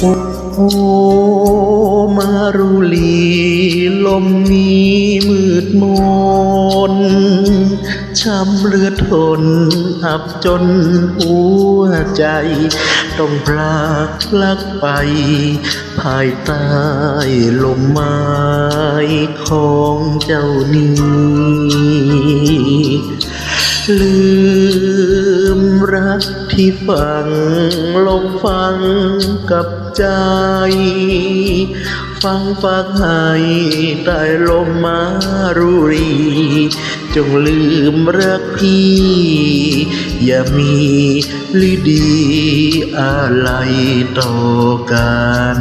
โอ้มารุลีลมนี้มืดมนช้ำเลือดทนอับจนหัวใจ ต้องพลากลักไป ภายใต้ลมไม้ของเจ้านี้ลื ที่ฝังลงฟังกับใจ ฟังฟังให้ใต้ลมมารุรี จงลืมรักพี่ อย่ามีลิดีอะไรต่อกัน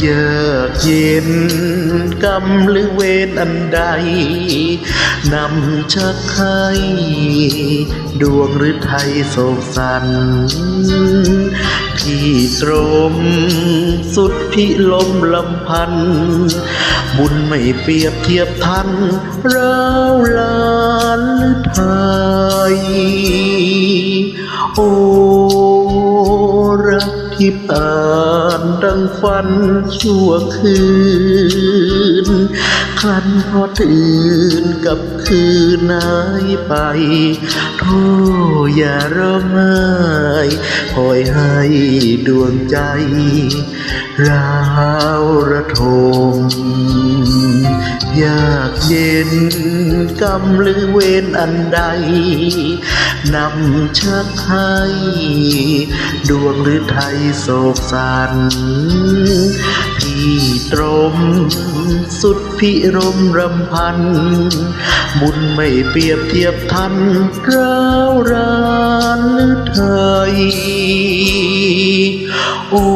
เยอกเย็นกำหรือเวรอันใดนำชักให้ดวงหรือไทยโศกสัน พี่ตรม สุดพิลมลำพัน บุญไม่เปรียบเทียบทันเราลานไทย โอ้รักที่ผ่านดังฝันชั่วคืนคลันพอตื่นกับคืนหายไป โทอย่าร้องไห้ปล่อยให้ดวงใจราวระทมอยากเย็น กำหรือเวรอันใดนำชักให้ดวงหรือไทยโศกสันพี่ตรม สุดพิรมรำพัน บุญไม่เปรียบเทียบทันร้าวรานหรือไทยโอ้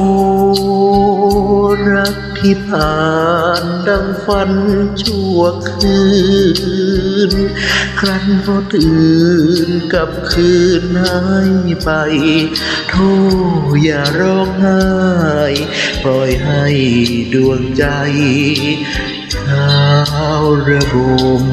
ที่ผ่านดังฝันชั่วคืน ครั้นพอตื่นกับคืนหายไป โทษอย่าร้องไห้ ปล่อยให้ดวงใจเช้าวระบม